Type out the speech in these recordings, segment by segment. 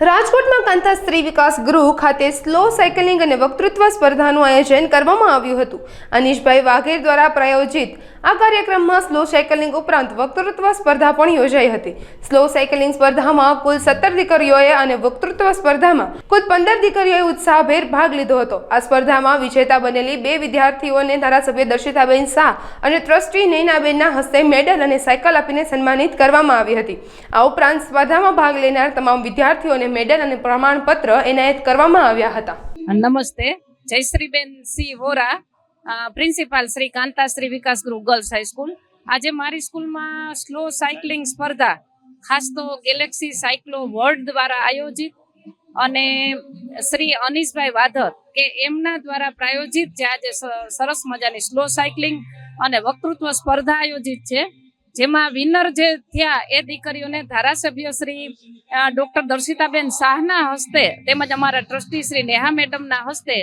રાજકોટમાં કાંતા સ્ત્રી વિકાસ ગૃહ ખાતે સ્લો સાયકલિંગ અને વક્તૃત્વ સ્પર્ધાનું આયોજન કરવામાં આવ્યું હતું. અનીશભાઈ વાઘેર દ્વારા પ્રાયોજિત આ કાર્યક્રમમાં સ્લો સાયકલિંગ ઉપરાંત વક્તૃત્વ સ્પર્ધા પણ યોજાઈ હતી. સ્લો સાયકલિંગ સ્પર્ધામાં કુલ સત્તર દીકરીઓએ અને વક્તૃત્વ સ્પર્ધામાં કુલ પંદર દીકરીઓએ ઉત્સાહભેર ભાગ લીધો હતો. આ સ્પર્ધામાં વિજેતા બનેલી બે વિદ્યાર્થીઓને ધારાસભ્ય દર્શિતાબેન શાહ અને ટ્રસ્ટી નૈનાબેનના હસ્તે મેડલ અને સાયકલ આપીને સન્માનિત કરવામાં આવી હતી. આ ઉપરાંત સ્પર્ધામાં ભાગ લેનાર તમામ વિદ્યાર્થીઓને મેડલ અને પ્રમાણપત્ર એનાયત કરવામાં આવ્યા હતા. નમસ્તે. જયશ્રીબેન C Vora. Principal Shri Kantashri Vikas Gruh girls high school આજે મારી સ્કૂલમાં સ્લો સાયકલિંગ સ્પર્ધા, ખાસ તો ગેલેક્સી સાયકલો વર્લ્ડ દ્વારા આયોજિત અને શ્રી અનીશભાઈ વાધર કે એમના દ્વારા પ્રાયોજિત જે આજે સરસ મજાની સ્લો સાયકલિંગ અને વક્તૃત્વ સ્પર્ધા આયોજિત છે. જેમાં વિનર જે થયા એ દીકરીઓને ધારાસભ્ય શ્રી ડોક્ટર દર્શિતાબેન શાહના હસ્તે તેમજ અમારા ટ્રસ્ટી શ્રી નેહા મેડમના હસ્તે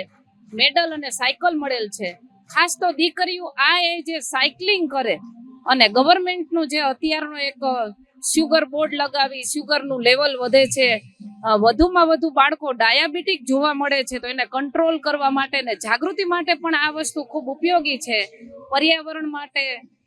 મેડલ અને સાયકલ મળેલ છે. ખાસ તો દીકરીઓ આ એ જે સાયકલિંગ કરે અને ગવર્મેન્ટનું જે અત્યારનું એક શુગર બોર્ડ લગાવી શુગરનું લેવલ વધે છે વધુમાં વધુ બાળકો ડાયાબિટીક જોવા મળે છે, તો એને કંટ્રોલ કરવા માટે ને જાગૃતિ માટે પણ આ વસ્તુ ખૂબ ઉપયોગી છે. પર્યાવરણ માટે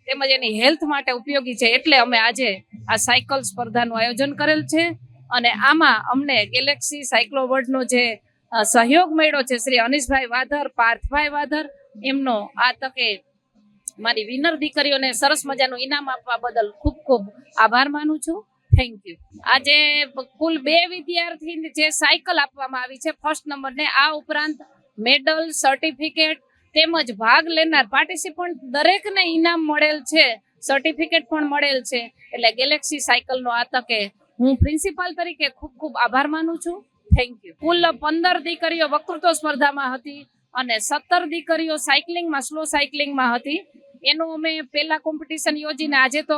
તેમજ એની હેલ્થ માટે ઉપયોગી છે. એટલે અમે આજે આ સાયકલ સ્પર્ધાનું આયોજન કરેલ છે અને આમાં અમને ગેલેક્સી સાયક્લો વર્લ્ડનો જે સહયોગ મળ્યો છે, શ્રી અનીશભાઈ વાધર, પાર્થભાઈ વાધર એમનો આ તકે મારી વિનર દીકરીઓને સરસ મજાનું ઇનામ આપવા બદલ ખૂબ ખૂબ આભાર માનું છું. થેન્ક યુ આજે કુલ બે વિદ્યાર્થી જે સાયકલ આપવામાં આવી છે ફર્સ્ટ નંબરને આ ઉપરાંત મેડલ સર્ટિફિકેટ તેમજ ભાગ લેનાર પાર્ટિસિપન્ટ દરેકને ઇનામ મળેલ છે સર્ટિફિકેટ પણ મળેલ છે. એટલે ગેલેક્સી સાયકલનો આ તકે હું પ્રિન્સિપાલ તરીકે ખૂબ ખૂબ આભાર માનું છું. થેન્ક યુ કુલ પંદર દીકરીઓ વક્તૃત્વ સ્પર્ધામાં હતી. અને સત્તર દીકરીઓ સાયકલિંગમાં, સ્લો સાયકલિંગમાં હતી. એનું અમે પહેલા કોમ્પિટિશન યોજીને આજે તો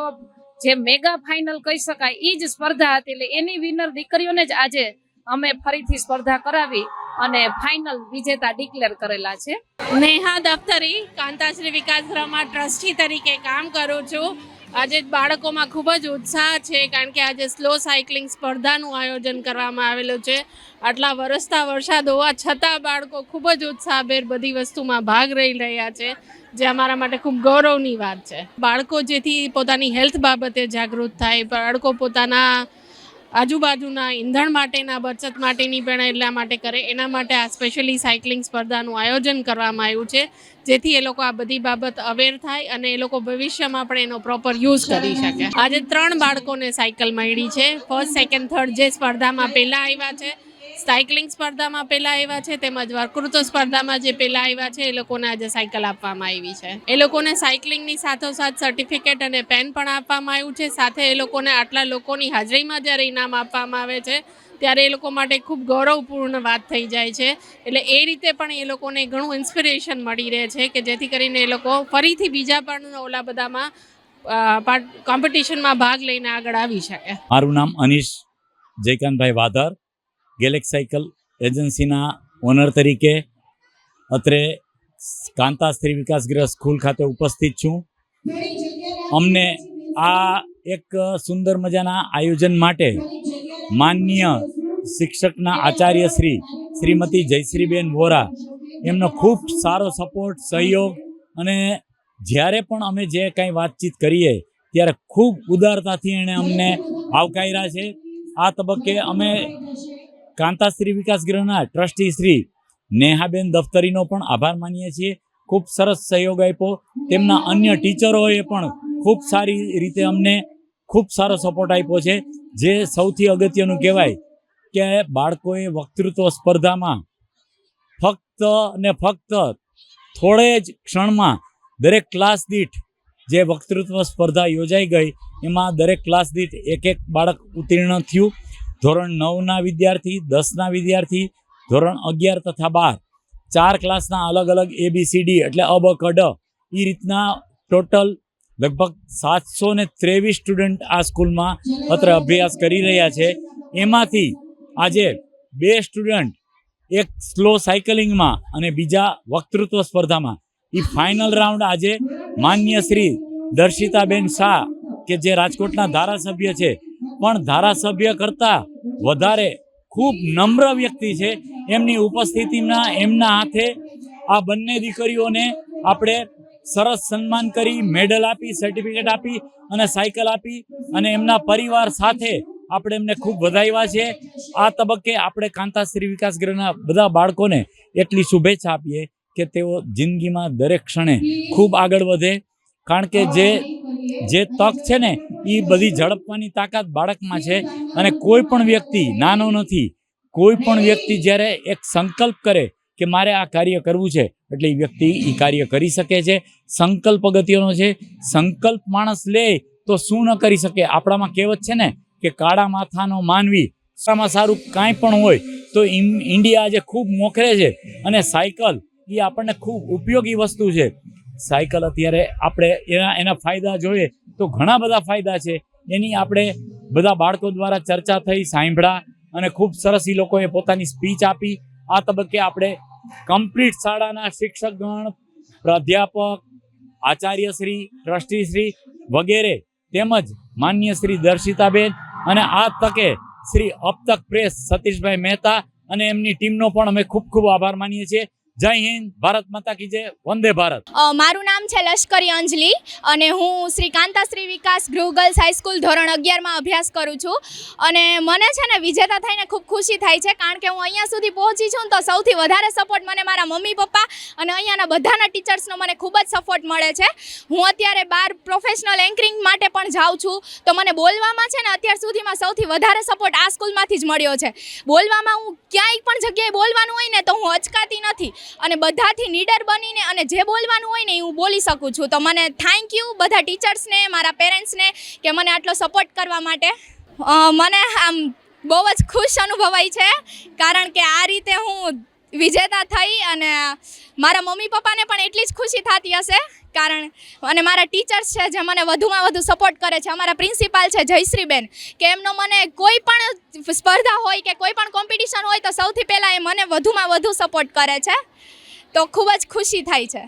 જે મેગા ફાઇનલ કહી શકાય એ જ સ્પર્ધા હતી. એટલે એની વિનર દીકરીઓને જ આજે અમે ફરીથી સ્પર્ધા કરાવી અને ફાઇનલ વિજેતા ડિક્લેર કરેલા છે. નેહા દફતરી, કાંતાશ્રી વિકાસ ગૃહમાં ટ્રસ્ટી તરીકે કામ કરું છું. આજે બાળકોમાં ખૂબ જ ઉત્સાહ છે, કારણ કે આજે સ્લો સાયકલિંગ સ્પર્ધાનું આયોજન કરવામાં આવેલું છે. આટલા વરસતા વરસાદ હોવા છતાં બાળકો ખૂબ જ ઉત્સાહભેર બધી વસ્તુમાં ભાગ રહી રહ્યા છે, જે અમારા માટે ખૂબ ગૌરવની વાત છે. બાળકો જેથી પોતાની હેલ્થ બાબતે જાગૃત થાય, બાળકો પોતાના આજુબાજુના ઈંધણ માટેના, બચત માટેની પણ એટલા માટે કરે. એના માટે આ સ્પેશિયલી સાયકલિંગ સ્પર્ધાનું આયોજન કરવામાં આવ્યું છે, જેથી એ લોકો આ બધી બાબત અવેર થાય અને એ લોકો ભવિષ્યમાં પણ એનો પ્રોપર યુઝ કરી શકે. આજે ત્રણ બાળકોને સાયકલ મળી છે. ફર્સ્ટ સેકન્ડ થર્ડ જે સ્પર્ધામાં પહેલાં આવ્યા છે સાયકલિંગ સ્પર્ધામાં પેલા આવ્યા છે, તેમજ વક્તૃત્વ સ્પર્ધામાં જે પેલા આવ્યા છે, એ લોકોને આજે સાયકલ આપવામાં આવી છે. એ લોકોને સાયકલિંગની સાથોસાથ સર્ટિફિકેટ અને પેન પણ આપવામાં આવ્યું છે. સાથે એ લોકોને આટલા લોકોની હાજરીમાં જ્યારે ઇનામ આપવામાં આવે છે, ત્યારે એ લોકો માટે ખૂબ ગૌરવપૂર્ણ વાત થઈ જાય છે. એટલે એ રીતે પણ એ લોકોને ઘણું ઇન્સ્પિરેશન મળી રહે છે કે જેથી કરીને એ લોકો ફરીથી બીજા પણ ઓલા બધામાં કોમ્પિટિશનમાં ભાગ લઈને આગળ આવી શકે. મારું નામ અનીશ જયકાંતભાઈ વાધર. ગેલેક્સ સાયકલ એજન્સીના ઓનર તરીકે અત્રે કાંતા સ્ત્રી વિકાસ ગૃહ સ્કૂલ ખાતે ઉપસ્થિત છું. અમને આ એક સુંદર મજાના આયોજન માટે માન્ય શિક્ષકના આચાર્ય શ્રી, શ્રીમતી જયશ્રીબેન વોરા, એમનો ખૂબ સારો સપોર્ટ, સહયોગ અને જ્યારે પણ અમે જે કાંઈ વાતચીત કરીએ ત્યારે ખૂબ ઉદારતાથી એણે અમને આવકાર્યા છે. આ તબક્કે અમે કાંતાશ્રી વિકાસ ગૃહના ટ્રસ્ટી શ્રી નેહાબેન દફતરીનો પણ આભાર માનીએ છીએ. ખૂબ સરસ સહયોગ આપ્યો. તેમના અન્ય ટીચરોએ પણ ખૂબ સારી રીતે અમને ખૂબ સારો સપોર્ટ આપ્યો છે. જે સૌથી અગત્યનું કહેવાય કે બાળકોએ વક્તૃત્વ સ્પર્ધામાં ફક્ત ને ફક્ત થોડે જ ક્ષણમાં દરેક ક્લાસ દીઠ જે વક્તૃત્વ સ્પર્ધા યોજાઈ ગઈ, એમાં દરેક ક્લાસ દીઠ એક એક બાળક ઉત્તીર્ણ થયું. ધોરણ નવના વિદ્યાર્થી, દસના વિદ્યાર્થી, ધોરણ અગિયાર તથા બાર. ચાર ક્લાસના અલગ અલગ એબીસીડી એટલે અબ કડ એ રીતના ટોટલ લગભગ સાતસો ને ત્રેવીસ સ્ટુડન્ટ આ સ્કૂલમાં અત્ર અભ્યાસ કરી રહ્યા છે. એમાંથી આજે બે સ્ટુડન્ટ એક સ્લો સાયકલિંગમાં અને બીજા વક્તૃત્વ સ્પર્ધામાં. એ ફાઇનલ રાઉન્ડ આજે માન્ય શ્રી દર્શિતાબેન શાહ, કે જે રાજકોટના ધારાસભ્ય છે પણ ધારાસભ્ય કરતાં વધારે ખૂબ નમ્ર વ્યક્તિ છે. એમની ઉપસ્થિતિના, એમના હાથે આ બંને દીકરીઓને આપણે સરસ સન્માન કરી, મેડલ આપી સર્ટિફિકેટ આપી અને સાયકલ આપી અને એમના પરિવાર સાથે આપણે એમને ખૂબ વધાવ્યા છે. આ તબક્કે આપણે કાંતાશ્રી વિકાસ ગૃહના બધા બાળકોને એટલી શુભેચ્છા આપીએ કે તેઓ જિંદગીમાં દરેક ક્ષણે ખૂબ આગળ વધે. કારણ કે જે જે તક છે ને એ બધી ઝડપવાની તાકાત બાળકમાં છે અને કોઈ પણ વ્યક્તિ નાનો નથી. કોઈ પણ વ્યક્તિ જ્યારે એક સંકલ્પ કરે કે મારે આ કાર્ય કરવું છે, એટલે એ વ્યક્તિ એ કાર્ય કરી શકે છે. સંકલ્પ અગત્યનો છે. સંકલ્પ માણસ લે તો શું ન કરી શકે? આપણામાં કહેવત છે ને કે કાળા માથાનો માનવી સારામાં સારું કાંઈ પણ હોય તો ઇન્ડિયા આજે ખૂબ મોખરે છે અને સાયકલ એ આપણને ખૂબ ઉપયોગી વસ્તુ છે. સાયકલ અત્યારે આપણે એના એના ફાયદા જોઈએ તો ઘણા બધા ફાયદા છે. એની આપણે બધા બાળકો દ્વારા ચર્ચા થઈ, સાંભળ્યા અને ખૂબ સરસ એ લોકોએ પોતાની સ્પીચ આપી. આ તબક્કે આપણે કમ્પ્લીટ શાળાના શિક્ષકગણ, પ્રાધ્યાપક, આચાર્યશ્રી, ટ્રસ્ટીશ્રી વગેરે તેમજ માન્ય શ્રી દર્શિતાબેન અને આ તકે શ્રી અબતક પ્રેસ સતીશભાઈ મહેતા અને એમની ટીમનો પણ અમે ખૂબ ખૂબ આભાર માનીએ છીએ. જય હિન્દ, ભારત માતા કી જય, વંદે ભારત. મારું નામ છે લશ્કરી અંજલિ અને હું શ્રી કાંતાશ્રી વિકાસ ગૃહ ગર્લ્સ હાઈસ્કૂલ ધોરણ અગિયારમાં અભ્યાસ કરું છું. અને મને છે ને વિજેતા થઈને ખૂબ ખુશી થાય છે કારણ કે હું અહીંયા સુધી પહોંચી છું તો સૌથી વધારે સપોર્ટ મને મારા મમ્મી, પપ્પા અને અહીંયાના બધાના ટીચર્સનો મને ખૂબ જ સપોર્ટ મળે છે. હું અત્યારે બાર પ્રોફેશનલ એન્કરિંગ માટે પણ જાઉં છું. તો મને બોલવામાં છે ને અત્યાર સુધીમાં સૌથી વધારે સપોર્ટ આ સ્કૂલમાંથી જ મળ્યો છે. બોલવામાં હું ક્યાંય પણ જગ્યાએ બોલવાનું હોય ને તો હું અચકાતી નથી. અને બધાથી નીડર બનીને અને જે બોલવાનું હોય ને એ હું બોલી શકું છું. તો મને થેન્ક યુ બધા ટીચર્સને, મારા પેરેન્ટ્સને કે મને આટલો સપોર્ટ કરવા માટે. મને આમ બહુ જ ખુશ અનુભવાય છે. કારણ કે આ રીતે હું વિજેતા થઈ અને મારા મમ્મી પપ્પાને પણ એટલી જ ખુશી થતી હશે. કારણ અને મારા ટીચર્સ છે જે મને વધુમાં વધુ સપોર્ટ કરે છે. અમારા પ્રિન્સિપાલ છે જયશ્રીબેન, કે એમનો મને કોઈ પણ સ્પર્ધા હોય કે કોઈ પણ કોમ્પિટિશન હોય તો સૌથી પહેલાં એ મને વધુમાં વધુ સપોર્ટ કરે છે. તો ખૂબ જ ખુશી થાય છે.